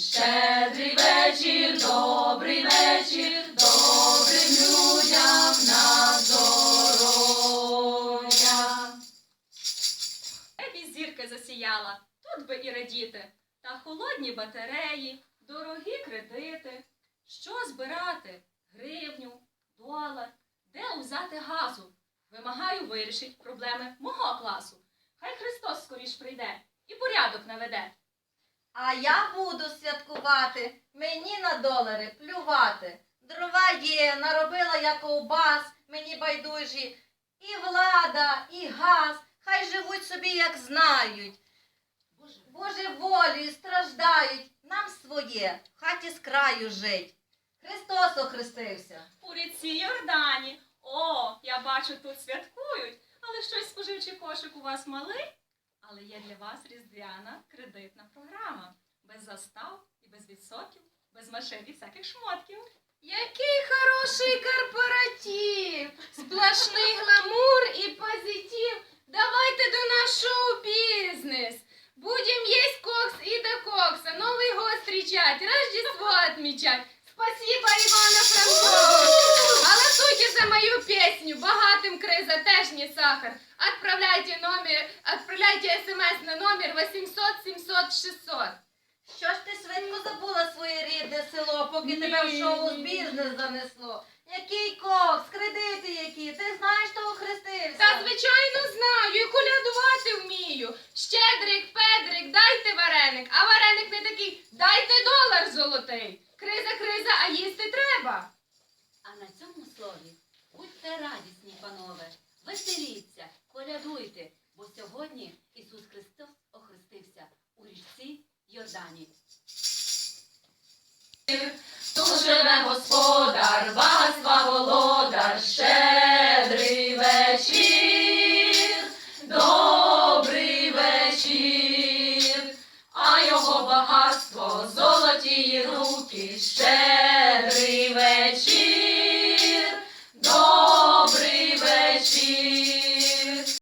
Щедрий вечір, добрий вечір, добрим людям на здоров'я. Небі зірка засіяла, тут би і радіти. Та холодні батареї, дорогі кредити. Що збирати? Гривню, долар, де взяти газу? Вимагаю вирішить проблеми мого класу. Хай Христос скоріш прийде і порядок наведе. А я буду святкувати, мені на долари плювати. Дрова є, наробила я ковбас, мені байдужі. І влада, і газ, хай живуть собі, як знають. Боже волі страждають, нам своє, в хаті з краю жить. Христос охрестився. У ріці Йордані. О, я бачу, тут святкують, але щось споживчий кошик у вас малий. Але є для вас різдвяна кредитна програма. Без застав і без відсотків, без машин і всяких шмотків. Який хороший корпоратив! Сплошний гламур і позитив. Давайте до нас шоу-бізнес. Будем есть кокс и до кокса, Новый год встречать, Рождество отмечать. Спасибо, Ивана Франко! Голосуйте за мою песню. Богатым не сахар. Отправляйте номер, отправляйте смс на номер 800 700 600. Що ж ти швидко забула своє рідне село, поки тебе в шоу бізнес занесло? Який кокс, кредити які? Ти знаєш, хто охрестився? Та звичайно знаю, і колядувати вмію. Щедрик, Педрик, дайте вареник, а вареник не такий, дайте долар золотий. Криза, криза, а їсти треба. А на цьому слові будьте радісні, панове, веселіться, колядуйте, бо сьогодні Ісус Христос охрестився у річці Йордані. Тут живе Господар, багатства володар, щедрий вечір, добрий вечір, а його багатство золоті руки.